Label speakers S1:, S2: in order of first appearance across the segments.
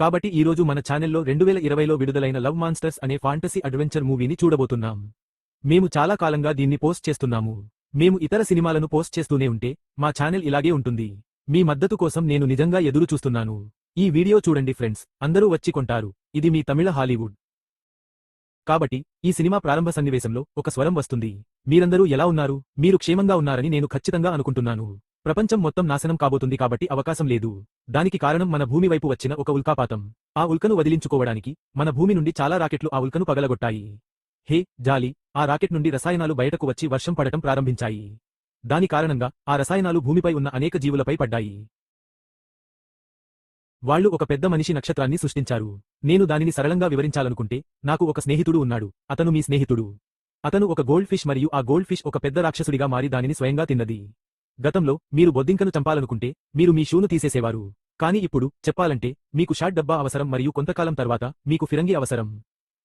S1: కాబట్టి ఈరోజు మన ఛానల్లో రెండు వేల ఇరవైలో విడుదలైన లవ్ మాన్స్టర్స్ అనే ఫాంటసీ అడ్వెంచర్ మూవీని చూడబోతున్నాం. మేము చాలా కాలంగా దీన్ని పోస్ట్ చేస్తున్నాము. మేము ఇతర సినిమాలను పోస్ట్ చేస్తూనే ఉంటే మా ఛానల్ ఇలాగే ఉంటుంది. మీ మద్దతు కోసం నేను నిజంగా ఎదురు చూస్తున్నాను ఈ వీడియో చూడండి ఫ్రెండ్స్. అందరూ వచ్చి కొంటారు. ఇది మీ తమిళ హాలీవుడ్. కాబట్టి ఈ సినిమా ప్రారంభ సన్నివేశంలో ఒక స్వరం వస్తుంది. మీరందరూ ఎలా ఉన్నారు? మీరు క్షేమంగా ఉన్నారని నేను ఖచ్చితంగా అనుకుంటున్నాను. ప్రపంచం మొత్తం నాశనం కాబోతుంది కాబట్టి అవకాశం లేదు. దానికి కారణం మన భూమి వైపు వచ్చిన ఒక ఉల్కాపాతం. ఆ ఉల్కను వదిలించుకోవడానికి మన భూమి నుండి చాలా రాకెట్లు ఆ ఉల్కను పగలగొట్టాయి. హే జాలి ఆ రాకెట్ నుండి రసాయనాలు బయటకు వచ్చి వర్షం పడటం ప్రారంభించాయి. దాని కారణంగా ఆ రసాయనాలు భూమిపై ఉన్న అనేక జీవులపై పడ్డాయి. వాళ్ళు ఒక పెద్ద మనిషి నక్షత్రాన్ని సృష్టించారు. నేను దానిని సరళంగా వివరించాలనుకుంటే నాకు ఒక స్నేహితుడు ఉన్నాడు. అతను మీ స్నేహితుడు. అతను ఒక గోల్డ్ ఫిష్ మరియు ఆ గోల్డ్ ఫిష్ ఒక పెద్ద రాక్షసుడిగా మారి దానిని స్వయంగా తిన్నది. గతంలో మీరు బొద్దింకను చంపాలనుకుంటే మీరు మీ షూను తీసేసేవారు. కానీ ఇప్పుడు చెప్పాలంటే మీకు షాట్ డబ్బా అవసరం మరియు కొంతకాలం తర్వాత మీకు ఫిరంగి అవసరం.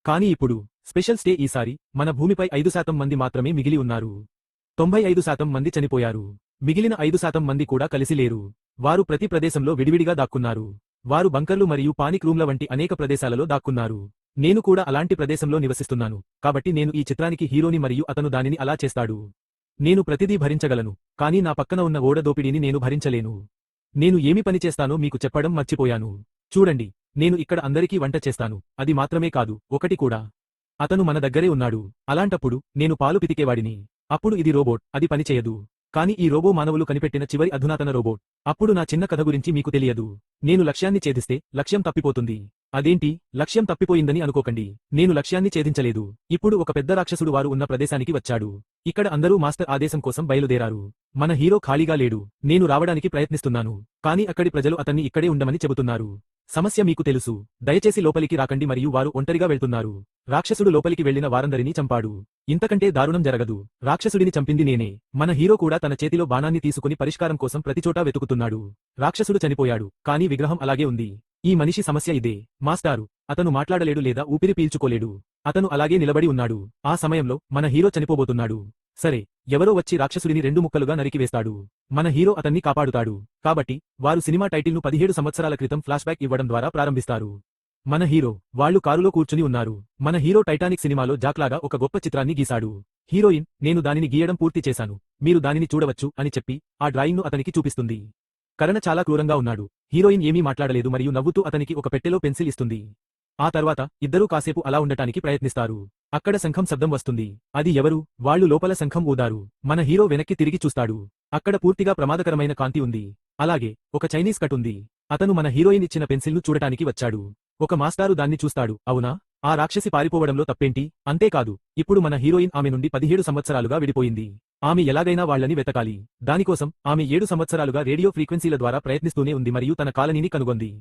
S1: కానీ ఇప్పుడు స్పెషల్ స్టే ఈసారి మన భూమిపై ఐదు శాతం మంది మాత్రమే మిగిలి ఉన్నారు. తొంభై ఐదు శాతం మంది చనిపోయారు. మిగిలిన ఐదు శాతం మంది కూడా కలిసి లేరు. వారు ప్రతి ప్రదేశంలో విడివిడిగా దాక్కున్నారు. వారు బంకర్లు మరియు పానిక్ రూమ్ల వంటి అనేక ప్రదేశాలలో దాక్కున్నారు. నేను కూడా అలాంటి ప్రదేశంలో నివసిస్తున్నాను. కాబట్టి నేను ఈ చిత్రానికి హీరోని మరియు అతను దానిని అలా చేస్తాడు. నేను ప్రతిదీ భరించగలను కానీ నా పక్కన ఉన్న ఓడదోపిడీని నేను భరించలేను. నేను ఏమి పనిచేస్తానో మీకు చెప్పడం మర్చిపోయాను. చూడండి నేను ఇక్కడ అందరికీ వంట చేస్తాను అది మాత్రమే కాదు ఒకటి కూడా. అతను మన దగ్గరే ఉన్నాడు అలాంటప్పుడు నేను పాలు పితికేవాడిని. అప్పుడు ఇది రోబోట్ అది పనిచేయదు కానీ ఈ రోబో మానవులు కనిపెట్టిన చివరి అధునాతన రోబోట్ అప్పుడు నా చిన్న కథ గురించి మీకు తెలియదు. నేను లక్ష్యాన్ని ఛేదిస్తే లక్ష్యం తప్పిపోతుంది. అదేంటి? లక్ష్యం తప్పిపోయిందని అనుకోకండి. నేను లక్ష్యాన్ని ఛేదించలేదు. ఇప్పుడు ఒక పెద్ద రాక్షసుడు వారు ఉన్న ప్రదేశానికి వచ్చాడు. ఇక్కడ అందరూ మాస్టర్ ఆదేశం కోసం బయలుదేరారు. మన హీరో ఖాళీగా లేడు. నేను రావడానికి ప్రయత్నిస్తున్నాను. కాని అక్కడి ప్రజలు అతన్ని ఇక్కడే ఉండమని చెబుతున్నారు. సమస్య మీకు తెలుసు. దయచేసి లోపలికి రాకండి మరియు వారు ఒంటరిగా వెళ్తున్నారు. రాక్షసుడు లోపలికి వెళ్ళిన వారందరినీ చంపాడు. ఇంతకంటే దారుణం జరగదు. రాక్షసుడిని చంపింది నేనే. మన హీరో కూడా తన చేతిలో బాణాన్ని తీసుకుని పరిష్కారం కోసం ప్రతిచోటా వెతుకుతున్నాడు. రాక్షసుడు చనిపోయాడు కానీ విగ్రహం అలాగే ఉంది. ఈ మనిషి సమస్య ఇదే. మాస్టారు అతను మాట్లాడలేడు లేదా ఊపిరి పీల్చుకోలేడు. అతను అలాగే నిలబడి ఉన్నాడు. ఆ సమయంలో మన హీరో చనిపోబోతున్నాడు. సరే ఎవరో వచ్చి రాక్షసుడిని రెండు ముక్కలుగా నరికివేస్తాడు. మన హీరో అతన్ని కాపాడుతాడు. కాబట్టి వారు సినిమా టైటిల్ను పదిహేడు సంవత్సరాల క్రితం ఫ్లాష్బ్యాక్ ఇవ్వడం ద్వారా ప్రారంభిస్తారు. మన హీరో వాళ్ళు కారులో కూర్చుని ఉన్నారు. మన హీరో టైటానిక్ సినిమాలో జాక్లాగా ఒక గొప్ప చిత్రాన్ని గీశాడు. హీరోయిన్ నేను దానిని గీయడం పూర్తి చేశాను. మీరు దానిని చూడవచ్చు అని చెప్పి ఆ డ్రాయింగ్ను అతనికి చూపిస్తుంది. కరణ చాలా క్రూరంగా ఉన్నాడు. హీరోయిన్ ఏమీ మాట్లాడలేదు మరియు నవ్వుతూ అతనికి ఒక పెట్టెలో పెన్సిల్ ఇస్తుంది. ఆ తర్వాత ఇద్దరూ కాసేపు అలా ఉండటానికి ప్రయత్నిస్తారు. అక్కడ శంఖం శబ్దం వస్తుంది. అది ఎవరు? వాళ్ళు లోపల శంఖం ఊదారు. మన హీరో వెనక్కి తిరిగి చూస్తాడు. అక్కడ పూర్తిగా ప్రమాదకరమైన కాంతి ఉంది. అలాగే ఒక చైనీస్ కట్ ఉంది. అతను మన హీరోయిన్ ఇచ్చిన పెన్సిల్ను చూడటానికి వచ్చాడు. ఒక మాస్టారు దాన్ని చూస్తాడు. అవునా? ఆ రాక్షసి పారిపోవడంలో తప్పేంటి? అంతేకాదు ఇప్పుడు మన హీరోయిన్ ఆమె నుండి పదిహేడు సంవత్సరాలుగా విడిపోయింది. ఆమె ఎలాగైనా వాళ్ళని వెతకాలి. దానికోసం ఆమె ఏడు సంవత్సరాలుగా రేడియో ఫ్రీక్వెన్సీల ద్వారా ప్రయత్నిస్తూనే ఉంది మరియు తన కాలనీని కనుగొంది.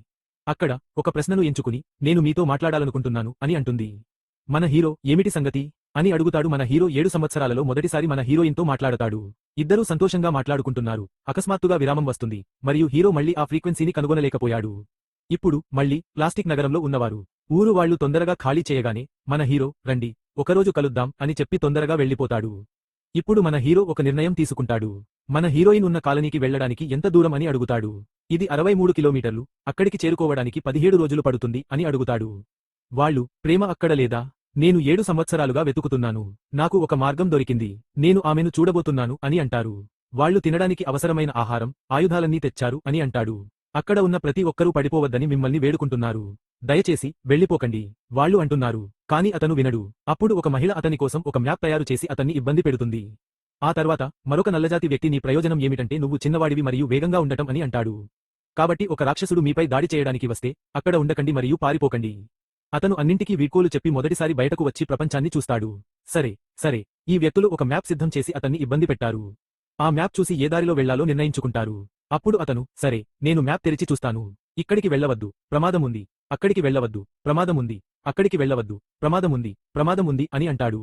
S1: అక్కడ ఒక ప్రశ్నను ఎంచుకుని నేను మీతో మాట్లాడాలనుకుంటున్నాను అని అంటుంది. మన హీరో ఏమిటి సంగతి? అని అడుగుతాడు మన హీరో ఏడు సంవత్సరాలలో మొదటిసారి మన హీరోయిన్తో మాట్లాడతాడు. ఇద్దరూ సంతోషంగా మాట్లాడుకుంటున్నారు. అకస్మాత్తుగా విరామం వస్తుంది. మరియు హీరో మళ్ళీ ఆ ఫ్రీక్వెన్సీని కనుగొనలేకపోయాడు. ఇప్పుడు మళ్ళీ ప్లాస్టిక్ నగరంలో ఉన్నవారు. ఊరు వాళ్ళు తొందరగా ఖాళీ చేయగానే మన హీరో రండి. ఒకరోజు కలుద్దాం అని చెప్పి తొందరగా వెళ్ళిపోతాడు ఇప్పుడు మన హీరో ఒక నిర్ణయం తీసుకుంటాడు. మన హీరోయిన్ ఉన్న కాలనీకి వెళ్ళడానికి ఎంత దూరం అని అడుగుతాడు. ఇది అరవై మూడు కిలోమీటర్లు అక్కడికి చేరుకోవడానికి పదిహేడు రోజులు పడుతుంది అని అడుగుతాడు. వాళ్ళు ప్రేమ అక్కడ లేదా? నేను ఏడు సంవత్సరాలుగా వెతుకుతున్నాను. నాకు ఒక మార్గం దొరికింది. నేను ఆమెను చూడబోతున్నాను అని అంటారు. వాళ్ళు తినడానికి అవసరమైన ఆహారం ఆయుధాలన్నీ తెచ్చారు అని అంటాడు. అక్కడ ఉన్న ప్రతి ఒక్కరూ పడిపోవద్దని మిమ్మల్ని వేడుకుంటున్నారు. దయచేసి వెళ్ళిపోకండి. వాళ్ళు అంటున్నారు. కాని అతను వినడు. అప్పుడు ఒక మహిళ అతని కోసం ఒక మ్యాప్ తయారు చేసి అతన్ని ఇబ్బంది పెడుతుంది. ఆ తర్వాత మరొక నల్లజాతి వ్యక్తి నీ ప్రయోజనం ఏమిటంటే నువ్వు చిన్నవాడివి మరియు వేగంగా ఉండటం అని అంటాడు. కాబట్టి ఒక రాక్షసుడు మీపై దాడి చేయడానికి వస్తే అక్కడ ఉండకండి మరియు పారిపోకండి. అతను అన్నింటికీ వీడ్కోలు చెప్పి మొదటిసారి బయటకు వచ్చి ప్రపంచాన్ని చూస్తాడు. సరే సరే. ఈ వ్యక్తులు ఒక మ్యాప్ సిద్ధం చేసి అతన్ని ఇబ్బంది పెట్టారు. ఆ మ్యాప్ చూసి ఏ దారిలో వెళ్ళాలో నిర్ణయించుకుంటారు. అప్పుడు అతను సరే నేను మ్యాప్ తెరిచి చూస్తాను. ఇక్కడికి వెళ్ళవద్దు. ప్రమాదముంది అక్కడికి వెళ్ళవద్దు. ప్రమాదముంది అక్కడికి వెళ్ళవద్దు. ప్రమాదముంది ప్రమాదముంది అని అంటాడు.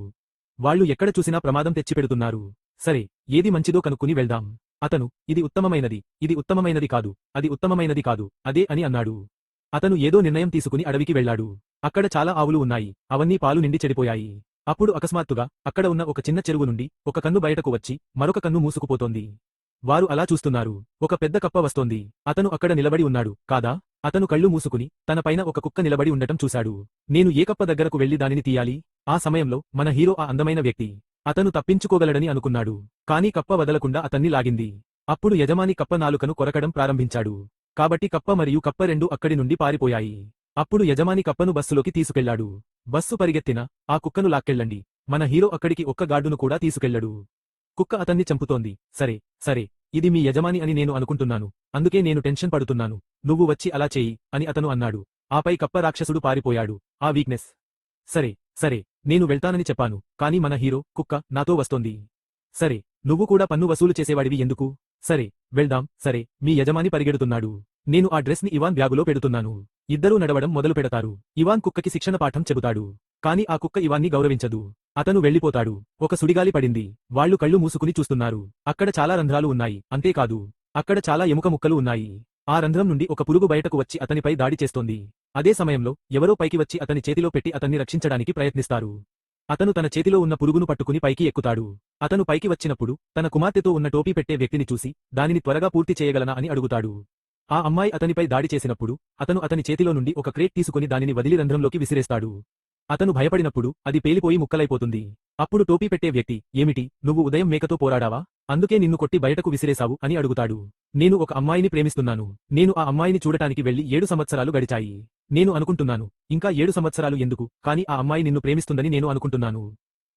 S1: వాళ్ళు ఎక్కడ చూసినా ప్రమాదం తెచ్చిపెడుతున్నారు. సరే ఏది మంచిదో కనుక్కుని వెళ్దాం. అతను ఇది ఉత్తమమైనది. ఇది ఉత్తమమైనది కాదు. అది ఉత్తమమైనది కాదు. అదే అని అన్నాడు. అతను ఏదో నిర్ణయం తీసుకుని అడవికి వెళ్ళాడు అక్కడ చాలా ఆవులు ఉన్నాయి. అవన్నీ పాలు నిండి చెడిపోయాయి. అప్పుడు అకస్మాత్తుగా అక్కడ ఉన్న ఒక చిన్న చెరువు నుండి ఒక కన్ను బయటకు వచ్చి మరొక కన్ను మూసుకుపోతోంది. వారు అలా చూస్తున్నారు. ఒక పెద్ద కప్ప వస్తోంది. అతను అక్కడ నిలబడి ఉన్నాడు. కాదా? అతను కళ్ళు మూసుకుని తన పైన ఒక కుక్క నిలబడి ఉండటం చూశాడు. నేను ఏ కప్ప దగ్గరకు వెళ్ళి దానిని తీయాలి? ఆ సమయంలో మన హీరో ఆ అందమైన వ్యక్తి. అతను తప్పించుకోగలడని అనుకున్నాడు. కాని కప్ప వదలకుండా అతన్ని లాగింది. అప్పుడు యజమాని కప్ప నాలుకను కొరకడం ప్రారంభించాడు. కాబట్టి కప్ప మరియు కప్ప రెండు అక్కడి నుండి పారిపోయాయి. అప్పుడు యజమాని కప్పను బస్సులోకి తీసుకెళ్ళాడు. బస్సు పరిగెత్తిన ఆ కుక్కను లాక్కెళ్ళండి. మన హీరో అక్కడికి ఒక్క గార్డును కూడా తీసుకెళ్ళడు కుక్క అతన్ని చంపుతోంది. సరే సరే ఇది మీ యజమాని అని నేను అనుకుంటున్నాను. అందుకే నేను టెన్షన్ పడుతున్నాను. నువ్వు వచ్చి అలా చేయి అని అతను అన్నాడు. ఆపై కప్ప రాక్షసుడు పారిపోయాడు. ఆ వీక్నెస్. సరే సరే నేను వెళ్తానని చెప్పాను. కాని మన హీరో కుక్క నాతో వస్తోంది. సరే నువ్వు కూడా పన్ను వసూలు చేసేవాడివి ఎందుకు? సరే వెళ్దాం. సరే మీ యజమాని పరిగెడుతున్నాడు. నేను ఆ డ్రెస్ని ఇవాన్ బ్యాగులో పెడుతున్నాను. ఇద్దరూ నడవడం మొదలు పెడతారు ఇవాన్ కుక్కకి శిక్షణ పాఠం చెబుతాడు. కాని ఆ కుక్క ఇవాన్ని గౌరవించదు. అతను వెళ్ళిపోతాడు ఒక సుడిగాలి పడింది. వాళ్ళు కళ్ళు మూసుకుని చూస్తున్నారు. అక్కడ చాలా రంధ్రాలు ఉన్నాయి. అంతేకాదు అక్కడ చాలా ఎముక ముక్కలు ఉన్నాయి. ఆ రంధ్రం నుండి ఒక పురుగు బయటకు వచ్చి అతనిపై దాడి చేస్తోంది. అదే సమయంలో ఎవరో పైకి వచ్చి అతని చేతిలో పెట్టి అతన్ని రక్షించడానికి ప్రయత్నిస్తారు. అతను తన చేతిలో ఉన్న పురుగును పట్టుకుని పైకి ఎక్కుతాడు. అతను పైకి వచ్చినప్పుడు తన కుమార్తెతో ఉన్న టోపీ పెట్టే వ్యక్తిని చూసి దానిని త్వరగా పూర్తి చేయగలనా అని అడుగుతాడు. ఆ అమ్మాయి అతనిపై దాడి చేసినప్పుడు అతను అతని చేతిలో నుండి ఒక క్రేట్ తీసుకుని దానిని వదిలి రంధ్రంలోకి విసిరేస్తాడు. అతను భయపడినప్పుడు అది పేలిపోయి ముక్కలైపోతుంది. అప్పుడు టోపీ పెట్టే వ్యక్తి ఏమిటి నువ్వు ఉదయం మేకతో పోరాడావా? అందుకే నిన్ను కొట్టి బయటకు విసిరేశావు అని అడుగుతాడు. నేను ఒక అమ్మాయిని ప్రేమిస్తున్నాను. నేను ఆ అమ్మాయిని చూడటానికి వెళ్ళి ఏడు సంవత్సరాలు గడిచాయి. నేను అనుకుంటున్నాను. ఇంకా ఏడు సంవత్సరాలు ఎందుకు? కాని ఆ అమ్మాయి నిన్ను ప్రేమిస్తుందని నేను అనుకుంటున్నాను.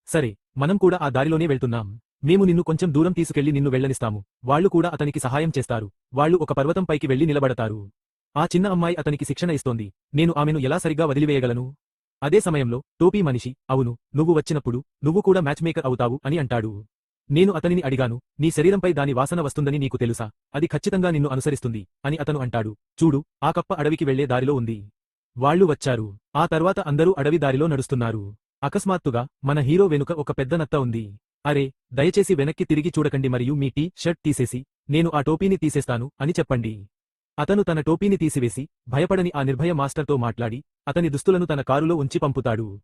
S1: సరే మనం కూడా ఆ దారిలోనే వెళ్తున్నాం. మేము నిన్ను కొంచెం దూరం తీసుకెళ్ళి నిన్ను వెళ్ళనిస్తాము వాళ్ళు కూడా అతనికి సహాయం చేస్తారు. వాళ్ళు ఒక పర్వతం పైకి వెళ్ళి నిలబడతారు. ఆ చిన్న అమ్మాయి అతనికి శిక్షణ ఇస్తోంది. నేను ఆమెను ఎలా సరిగ్గా వదిలివేయగలను? అదే సమయంలో టోపీ మనిషి అవును నువ్వు వచ్చినప్పుడు నువ్వు కూడా మ్యాచ్ మేకర్ అవుతావు అని అంటాడు. నేను అతనిని అడిగాను నీ శరీరంపై దాని వాసన వస్తుందని నీకు తెలుసా? అది ఖచ్చితంగా నిన్ను అనుసరిస్తుంది అని అతను అంటాడు. చూడు ఆ కప్ప అడవికి వెళ్ళే దారిలో ఉంది. వాళ్ళు వచ్చారు. ఆ తర్వాత అందరూ అడవి దారిలో నడుస్తున్నారు. అకస్మాత్తుగా మన హీరో వెనుక ఒక పెద్ద నత్త ఉంది. అరే దయచేసి వెనక్కి తిరిగి చూడకండి మరియు మీ టీ షర్ట్ తీసేసి నేను ఆ టోపీని తీసేస్తాను అని చెప్పండి. అతను తన టోపీని తీసివేసి భయపడని ఆ నిర్భయ మాస్టర్తో మాట్లాడి అతని దుస్తులను తన కారులో ఉంచి పంపుతాడు.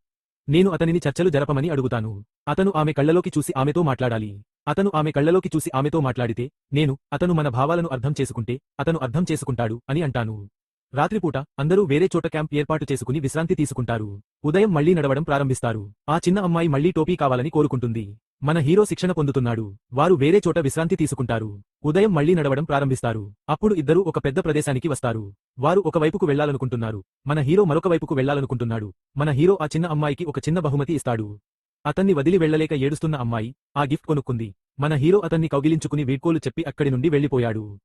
S1: నేను అతనిని చర్చలు జరపమని అడుగుతాను. అతను ఆమె కళ్ళలోకి చూసి ఆమెతో మాట్లాడాలి. అతను ఆమె కళ్ళలోకి చూసి ఆమెతో మాట్లాడితే నేను అతను మన భావాలను అర్థం చేసుకుంటే అతను అర్థం చేసుకుంటాడు అని అంటాను. రాత్రిపూట అందరూ వేరే చోట క్యాంప్ ఏర్పాటు చేసుకుని విశ్రాంతి తీసుకుంటారు. ఉదయం మళ్ళీ నడవడం ప్రారంభిస్తారు. ఆ చిన్న అమ్మాయి మళ్ళీ టోపీ కావాలని కోరుకుంటుంది. మన హీరో శిక్షణ పొందుతున్నాడు. వారు వేరే చోట విశ్రాంతి తీసుకుంటారు. ఉదయం మళ్ళీ నడవడం ప్రారంభిస్తారు. అప్పుడు ఇద్దరూ ఒక పెద్ద ప్రదేశానికి వస్తారు. వారు ఒక వైపుకు వెళ్ళాలనుకుంటున్నారు మన హీరో మరొక వైపుకు వెళ్ళాలనుకుంటున్నాడు మన హీరో ఆ చిన్న అమ్మాయికి ఒక చిన్న బహుమతి ఇస్తాడు. అతన్ని వదిలి వెళ్ళలేక ఏడుస్తున్న అమ్మాయి ఆ గిఫ్ట్ కొనుక్కుంది. మన హీరో అతన్ని కౌగిలించుకుని వీడ్కోలు చెప్పి అక్కడి నుండి వెళ్ళిపోయాడు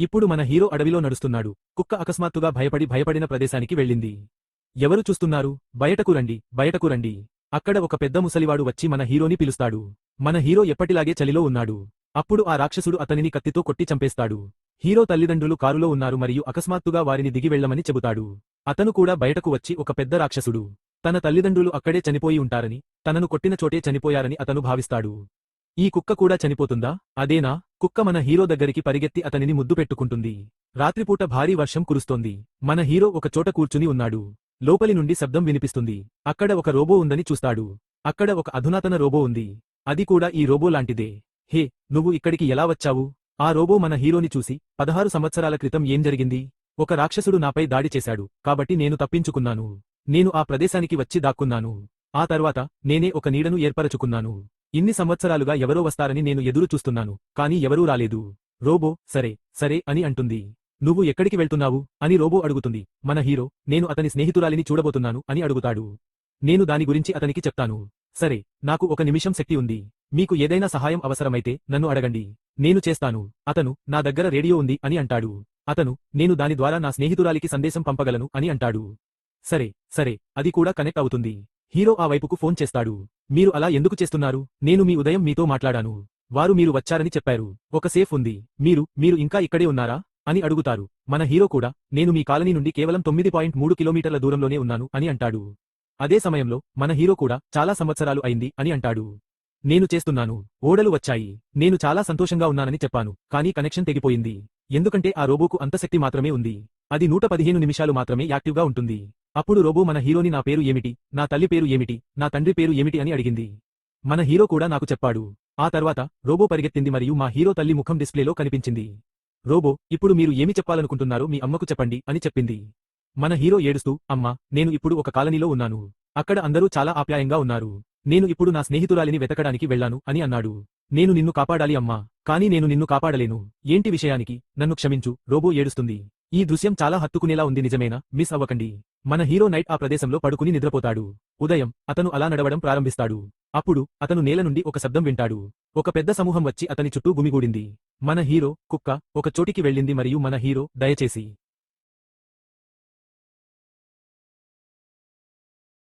S1: ఇప్పుడు మన హీరో అడవిలో నడుస్తున్నాడు. కుక్క అకస్మాత్తుగా భయపడి భయపడిన ప్రదేశానికి వెళ్ళింది. ఎవరు చూస్తున్నారు? బయటకు రండి. బయటకు రండి. అక్కడ ఒక పెద్ద ముసలివాడు వచ్చి మన హీరోని పిలుస్తాడు. మన హీరో ఎప్పటిలాగే చలిలో ఉన్నాడు. అప్పుడు ఆ రాక్షసుడు అతనిని కత్తితో కొట్టి చంపేస్తాడు. హీరో తల్లిదండ్రులు కారులో ఉన్నారు మరియు అకస్మాత్తుగా వారిని దిగి వెళ్ళమని చెబుతాడు. అతను కూడా బయటకు వచ్చి ఒక పెద్ద రాక్షసుడు. తన తల్లిదండ్రులు అక్కడే చనిపోయి ఉంటారని తనను కొట్టిన చోటే చనిపోయారని అతను భావిస్తాడు. ఈ కుక్క కూడా చనిపోతుందా? అదేనా? కుక్క మన హీరో దగ్గరికి పరిగెత్తి అతనిని ముద్దు పెట్టుకుంటుంది. రాత్రిపూట భారీ వర్షం కురుస్తోంది. మన హీరో ఒక చోట కూర్చుని ఉన్నాడు. లోపలి నుండి శబ్దం వినిపిస్తుంది. అక్కడ ఒక రోబో ఉందని చూస్తాడు. అక్కడ ఒక అధునాతన రోబో ఉంది. అది కూడా ఈ రోబో లాంటిదే. హే నువ్వు ఇక్కడికి ఎలా వచ్చావు? ఆ రోబో మన హీరోని చూసి పదహారు సంవత్సరాల క్రితం ఏం జరిగింది? ఒక రాక్షసుడు నాపై దాడి చేశాడు. కాబట్టి నేను తప్పించుకున్నాను. నేను ఆ ప్రదేశానికి వచ్చి దాక్కున్నాను. ఆ తర్వాత నేనే ఒక నీడను ఏర్పరచుకున్నాను. ఇన్ని సంవత్సరాలుగా ఎవరో వస్తారని నేను ఎదురు చూస్తున్నాను కానీ ఎవరూ రాలేదు. రోబో సరే సరే అని అంటుంది. నువ్వు ఎక్కడికి వెళ్తున్నావు? అని రోబో అడుగుతుంది. మన హీరో నేను అతని స్నేహితురాలిని చూడబోతున్నాను అని అడుగుతాడు. నేను దాని గురించి అతనికి చెప్తాను. సరే నాకు ఒక నిమిషం శక్తి ఉంది. మీకు ఏదైనా సహాయం అవసరమైతే నన్ను అడగండి. నేను చేస్తాను. అతను నా దగ్గర రేడియో ఉంది అని అంటాడు. అతను నేను దాని ద్వారా నా స్నేహితురాలికి సందేశం పంపగలను అని అంటాడు. సరే సరే అది కూడా కనెక్ట్ అవుతుంది. హీరో ఆ వైపుకు ఫోన్ చేస్తాడు. మీరు అలా ఎందుకు చేస్తున్నారు? నేను మీ ఉదయం మీతో మాట్లాడాను. వారు మీరు వచ్చారని చెప్పారు. ఒక సేఫ్ ఉంది. మీరు మీరు ఇంకా ఇక్కడే ఉన్నారా? అని అడుగుతారు. మన హీరో కూడా నేను మీ కాలనీ నుండి కేవలం తొమ్మిది పాయింట్ మూడు కిలోమీటర్ల దూరంలోనే ఉన్నాను అని అంటాడు. అదే సమయంలో మన హీరో కూడా చాలా సంవత్సరాలు అయింది అని అంటాడు. నేను చేస్తున్నాను. ఓడలు వచ్చాయి. నేను చాలా సంతోషంగా ఉన్నానని చెప్పాను. కానీ కనెక్షన్ తెగిపోయింది. ఎందుకంటే ఆ రోబోకు అంత శక్తి మాత్రమే ఉంది. అది నూట పదిహేను నిమిషాలు మాత్రమే యాక్టివ్గా ఉంటుంది. అప్పుడు రోబో మన హీరోని నా పేరు ఏమిటి? నా తల్లి పేరు ఏమిటి? నా తండ్రి పేరు ఏమిటి? అని అడిగింది. మన హీరో కూడా నాకు చెప్పాడు. ఆ తర్వాత రోబో పరిగెత్తింది మరియు మా హీరో తల్లి ముఖం డిస్ప్లేలో కనిపించింది. రోబో ఇప్పుడు మీరు ఏమి చెప్పాలనుకుంటున్నారో మీ అమ్మకు చెప్పండి అని చెప్పింది. మన హీరో ఏడుస్తూ అమ్మా నేను ఇప్పుడు ఒక కాలనీలో ఉన్నాను. అక్కడ అందరూ చాలా ఆప్యాయంగా ఉన్నారు. నేను ఇప్పుడు నా స్నేహితురాలిని వెతకడానికి వెళ్ళాను అని అన్నాడు. నేను నిన్ను కాపాడాలి అమ్మా కానీ నేను నిన్ను కాపాడలేను. ఏంటి విషయానికి? నన్ను క్షమించు రోబో ఏడుస్తుంది. ఈ దృశ్యం చాలా హత్తుకునేలా ఉంది నిజమేనా? మిస్ అవ్వకండి. మన హీరో నైట్ ఆ ప్రదేశంలో పడుకుని నిద్రపోతాడు. ఉదయం అతను అలా నడవడం ప్రారంభిస్తాడు. అప్పుడు అతను నేల నుండి ఒక శబ్దం వింటాడు. ఒక పెద్ద సమూహం వచ్చి అతని చుట్టూ గుమిగూడింది. మన హీరో కుక్క ఒక చోటికి వెళ్ళింది మరియు మన హీరో దయచేసి.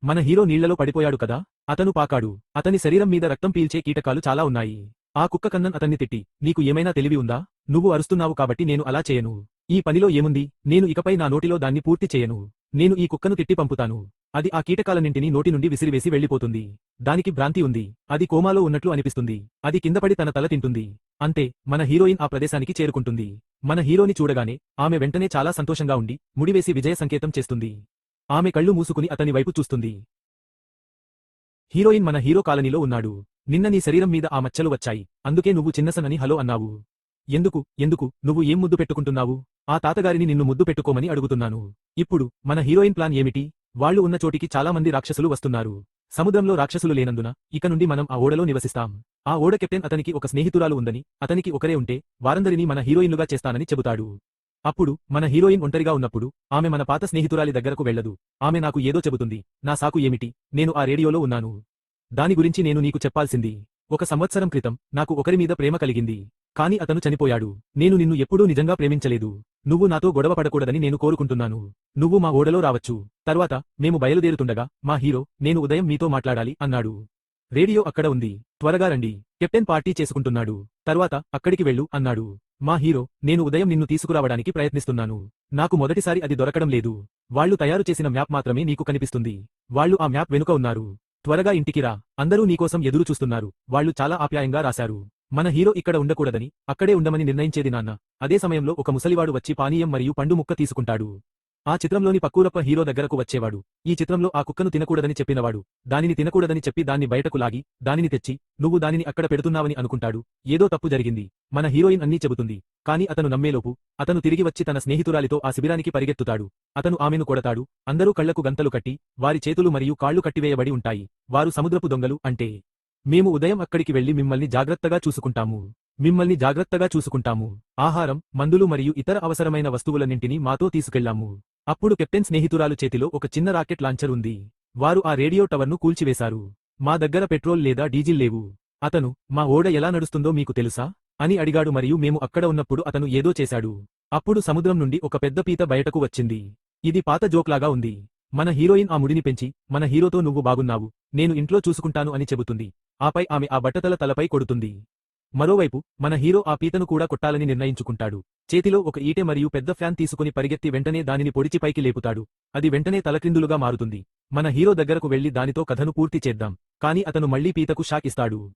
S1: మన హీరో నీళ్ళలో పడిపోయాడు కదా? అతను పాకాడు. అతని శరీరం మీద రక్తం పీల్చే కీటకాలు చాలా ఉన్నాయి. ఆ కుక్క కన్నన్ అతన్ని తిట్టి నీకు ఏమైనా తెలివి ఉందా? నువ్వు అరుస్తున్నావు కాబట్టి నేను అలా చేయను. ఈ పనిలో ఏముంది? నేను ఇకపై నా నోటిలో దాన్ని పూర్తి చేయను. నేను ఈ కుక్కను తిట్టి పంపుతాను. అది ఆ కీటకాలన్నింటినీ నోటి నుండి విసిరివేసి వెళ్ళిపోతుంది. దానికి భ్రాంతి ఉంది. అది కోమాలో ఉన్నట్లు అనిపిస్తుంది. అది కిందపడి తన తల తింటుంది. అంతే మన హీరోయిన్ ఆ ప్రదేశానికి చేరుకుంటుంది. మన హీరోని చూడగానే ఆమె వెంటనే చాలా సంతోషంగా ఉండి ముడివేసి విజయ సంకేతం చేస్తుంది. ఆమె కళ్ళు మూసుకుని అతని వైపు చూస్తుంది. హీరోయిన్ మన హీరో కాలనీలో ఉన్నాడు. నిన్న నీ శరీరం మీద ఆ మచ్చలు వచ్చాయి. అందుకే నువ్వు చిన్నసనని హలో అన్నావు. ఎందుకు ఎందుకు నువ్వు ఏం ముద్దు పెట్టుకుంటున్నావు? ఆ తాతగారిని నిన్ను ముద్దు పెట్టుకోమని అడుగుతున్నాను. ఇప్పుడు మన హీరోయిన్ ప్లాన్ ఏమిటి? వాళ్ళు ఉన్న చోటికి చాలామంది రాక్షసులు వస్తున్నారు. సముద్రంలో రాక్షసులు లేనందున ఇక నుండి మనం ఆ ఓడలో నివసిస్తాం. ఆ ఓడ కెప్టెన్ అతనికి ఒక స్నేహితురాలు ఉందని అతనికి ఒకరే ఉంటే వారందరినీ మన హీరోయిన్లుగా చేస్తానని చెబుతాడు. అప్పుడు మన హీరోయిన్ ఒంటరిగా ఉన్నప్పుడు ఆమె మన పాత స్నేహితురాలి దగ్గరకు వెళ్ళదు. ఆమె నాకు ఏదో చెబుతుంది. నా సాకు ఏమిటి? నేను ఆ రేడియోలో ఉన్నాను. దాని గురించి నేను నీకు చెప్పాల్సింది. ఒక సంవత్సరం క్రితం నాకు ఒకరి మీద ప్రేమ కలిగింది. కాని అతను చనిపోయాడు. నేను నిన్ను ఎప్పుడూ నిజంగా ప్రేమించలేదు. నువ్వు నాతో గొడవ పడకూడదని నేను కోరుకుంటున్నాను. నువ్వు మా ఓడలో రావచ్చు. తర్వాత మేము బయలుదేరుతుండగా మా హీరో నేను ఉదయం మీతో మాట్లాడాలి అన్నాడు. రేడియో అక్కడ ఉంది. త్వరగా రండి. కెప్టెన్ పార్టీ చేసుకుంటున్నాడు. తర్వాత అక్కడికి వెళ్ళు అన్నాడు. మా హీరో నేను ఉదయం నిన్ను తీసుకురావడానికి ప్రయత్నిస్తున్నాను. నాకు మొదటిసారి అది దొరకడం లేదు. వాళ్ళు తయారు చేసిన మ్యాప్ మాత్రమే నీకు కనిపిస్తుంది. వాళ్ళు ఆ మ్యాప్ వెనుక ఉన్నారు. త్వరగా ఇంటికి రా. అందరూ నీకోసం ఎదురు చూస్తున్నారు. వాళ్ళు చాలా ఆప్యాయంగా రాశారు. మన హీరో ఇక్కడ ఉండకూడదని అక్కడే ఉండమని నిర్ణయించేది నాన్న. అదే సమయంలో ఒక ముసలివాడు వచ్చి పానీయం మరియు పండు ముక్క తీసుకుంటాడు. ఆ చిత్రంలోని పక్కూరప్ప హీరో దగ్గరకు వచ్చేవాడు. ఈ చిత్రంలో ఆ కుక్కను తినకూడదని చెప్పినవాడు. దానిని తినకూడదని చెప్పి దాన్ని బయటకు లాగి దానిని తెచ్చి నువ్వు దానిని అక్కడ పెడుతున్నావని అనుకుంటాడు. ఏదో తప్పు జరిగింది. మన హీరోయిన్ అన్నీ చెబుతుంది. కాని అతను నమ్మేలోపు అతను తిరిగి వచ్చి తన స్నేహితురాలితో ఆ శిబిరానికి పరిగెత్తుతాడు. అతను ఆమెను కొడతాడు. అందరూ కళ్ళకు గంతలు కట్టి వారి చేతులు మరియు కాళ్ళు కట్టివేయబడి ఉంటాయి. వారు సముద్రపు దొంగలు అంటే మేము ఉదయం అక్కడికి వెళ్ళి మిమ్మల్ని జాగ్రత్తగా చూసుకుంటాము. మిమ్మల్ని జాగ్రత్తగా చూసుకుంటాము. ఆహారం మందులు మరియు ఇతర అవసరమైన వస్తువులన్నింటినీ మాతో తీసుకెళ్ళాము. అప్పుడు కెప్టెన్ స్నేహితురాలు చేతిలో ఒక చిన్న రాకెట్ లాంచర్ ఉంది. వారు ఆ రేడియో టవర్ను కూల్చివేశారు. మా దగ్గర పెట్రోల్ లేదా డీజిల్ లేవు. అతను మా ఓడ ఎలా నడుస్తుందో మీకు తెలుసా? అని అడిగాడు మరియు మేము అక్కడ ఉన్నప్పుడు అతను ఏదో చేశాడు. అప్పుడు సముద్రం నుండి ఒక పెద్ద పీత బయటకు వచ్చింది. ఇది పాత జోక్లాగా ఉంది. మన హీరోయిన్ ఆ ముడిని పెంచి మన హీరోతో నువ్వు బాగున్నావు. నేను ఇంట్లో చూసుకుంటాను అని చెబుతుంది. ఆపై ఆమె ఆ బట్టతల తలపై కొడుతుంది. మరోవైపు మన హీరో ఆ పీతను కూడా కొట్టాలని నిర్ణయించుకుంటాడు. చేతిలో ఒక ఈటె మరియు పెద్ద ఫ్యాన్ తీసుకుని పరిగెత్తి వెంటనే దానిని పొడిచి పైకి లేపుతాడు. అది వెంటనే తలక్రిందులుగా మారుతుంది. మన హీరో దగ్గరకు వెళ్ళి దానితో కథను పూర్తి చేద్దాం. కాని అతను మళ్ళీ పీతకు షాక్ ఇస్తాడు.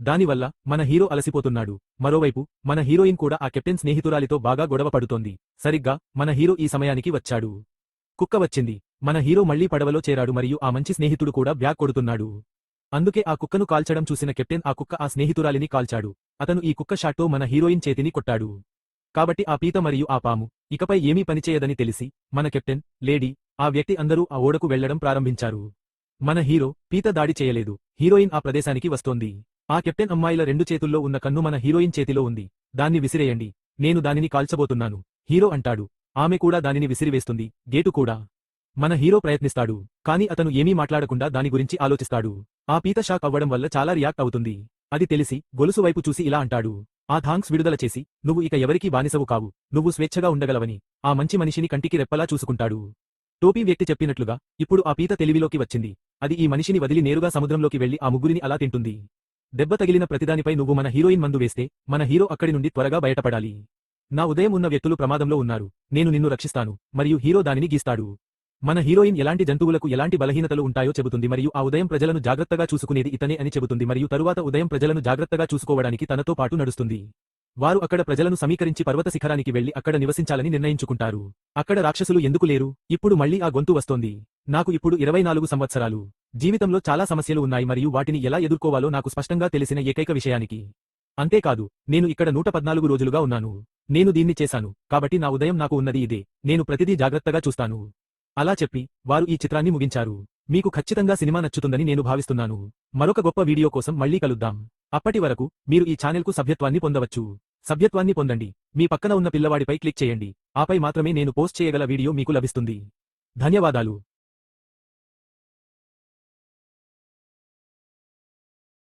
S1: దానివల్ల మన హీరో అలసిపోతున్నాడు. మరోవైపు మన హీరోయిన్ కూడా ఆ కెప్టెన్ స్నేహితురాలితో బాగా గొడవ పడుతోంది. సరిగ్గా మన హీరో ఈ సమయానికి వచ్చాడు. కుక్క వచ్చింది. మన హీరో మళ్ళీ పడవలో చేరాడు మరియు ఆ మంచి స్నేహితుడు కూడా బ్యాగ్ కొడుతున్నాడు. అందుకే ఆ కుక్కను కాల్చడం చూసిన కెప్టెన్ ఆ కుక్క ఆ స్నేహితురాలిని కాల్చాడు. అతను ఈ కుక్క షాట్తో మన హీరోయిన్ చేతిని కొట్టాడు. కాబట్టి ఆ పీత మరియు ఆ పాము ఇకపై ఏమీ పనిచేయదని తెలిసి మన కెప్టెన్ లేడీ ఆ వ్యక్తి అందరూ ఆ ఓడకు వెళ్ళడం ప్రారంభించారు. మన హీరో పీత దాడి చేయలేదు. హీరోయిన్ ఆ ప్రదేశానికి వస్తోంది. ఆ కెప్టెన్ అమ్మాయిల రెండు చేతుల్లో ఉన్న కన్ను మన హీరోయిన్ చేతిలో ఉంది. దాన్ని విసిరేయండి. నేను దానిని కాల్చబోతున్నాను. హీరో అంటాడు. ఆమె కూడా దానిని విసిరివేస్తుంది. గేటు కూడా. మన హీరో ప్రయత్నిస్తాడు. కాని అతను ఏమీ మాట్లాడకుండా దాని గురించి ఆలోచిస్తాడు. ఆ పీత షాక్ అవ్వడం వల్ల చాలా రియాక్ట్ అవుతుంది. అది తెలిసి గొలుసువైపు చూసి ఇలా అంటాడు. ఆ థాంక్స్ విడుదల చేసి నువ్వు ఇక ఎవరికీ బానిసవు కావు. నువ్వు స్వేచ్ఛగా ఉండగలవని. ఆ మంచి మనిషిని కంటికి రెప్పలా చూసుకుంటాడు. టోపీ వ్యక్తి చెప్పినట్లుగా ఇప్పుడు ఆ పీత తెలివిలోకి వచ్చింది. అది ఈ మనిషిని వదిలి నేరుగా సముద్రంలోకి వెళ్ళి ఆ ముగ్గురిని అలా తింటుంది. దెబ్బ తగిలిన ప్రతిదానిపై నువ్వు మన హీరోయిన్ మందు వేస్తే మన హీరో అక్కడి నుండి త్వరగా బయటపడాలి. నా ఉదయం ఉన్న వ్యక్తులు ప్రమాదంలో ఉన్నారు. నేను నిన్ను రక్షిస్తాను మరియు హీరో దానిని గీస్తాడు. మన హీరోయిన్ ఎలాంటి జంతువులకు ఎలాంటి బలహీనతలు ఉంటాయో చెబుతుంది మరియు ఆ ఉదయం ప్రజలను జాగ్రత్తగా చూసుకునేది ఇతనే అని చెబుతుంది మరియు తరువాత ఉదయం ప్రజలను జాగ్రత్తగా చూసుకోవడానికి తనతో పాటు నడుస్తుంది. వారు అక్కడ ప్రజలను సమీకరించి పర్వత శిఖరానికి వెళ్ళి అక్కడ నివసించాలని నిర్ణయించుకుంటారు. అక్కడ రాక్షసులు ఎందుకు లేరు? ఇప్పుడు మళ్ళీ ఆ గొంతు వస్తోంది. నాకు ఇప్పుడు ఇరవై నాలుగు సంవత్సరాలు. జీవితంలో చాలా సమస్యలు ఉన్నాయి మరియు వాటిని ఎలా ఎదుర్కోవాలో నాకు స్పష్టంగా తెలిసిన ఏకైక విషయానికి. అంతేకాదు నేను ఇక్కడ నూట పద్నాలుగు రోజులుగా ఉన్నాను. నేను దీన్ని చేశాను. కాబట్టి నా ఉదయం నాకు ఉన్నది ఇదే. నేను ప్రతిదీ జాగ్రత్తగా చూస్తాను. అలా చెప్పి వారు ఈ చిత్రాన్ని ముగించారు. మీకు ఖచ్చితంగా సినిమా నచ్చుతుందని నేను భావిస్తున్నాను. మరొక గొప్ప వీడియో కోసం మళ్ళీ కలుద్దాం. అప్పటి వరకు మీరు ఈ ఛానెల్కు సభ్యత్వాన్ని పొందవచ్చు. సభ్యత్వాన్ని పొందండి. మీ పక్కన ఉన్న పిల్లవాడిపై క్లిక్ చేయండి. ఆపై మాత్రమే నేను పోస్ట్ చేయగల వీడియో మీకు లభిస్తుంది. ధన్యవాదాలు.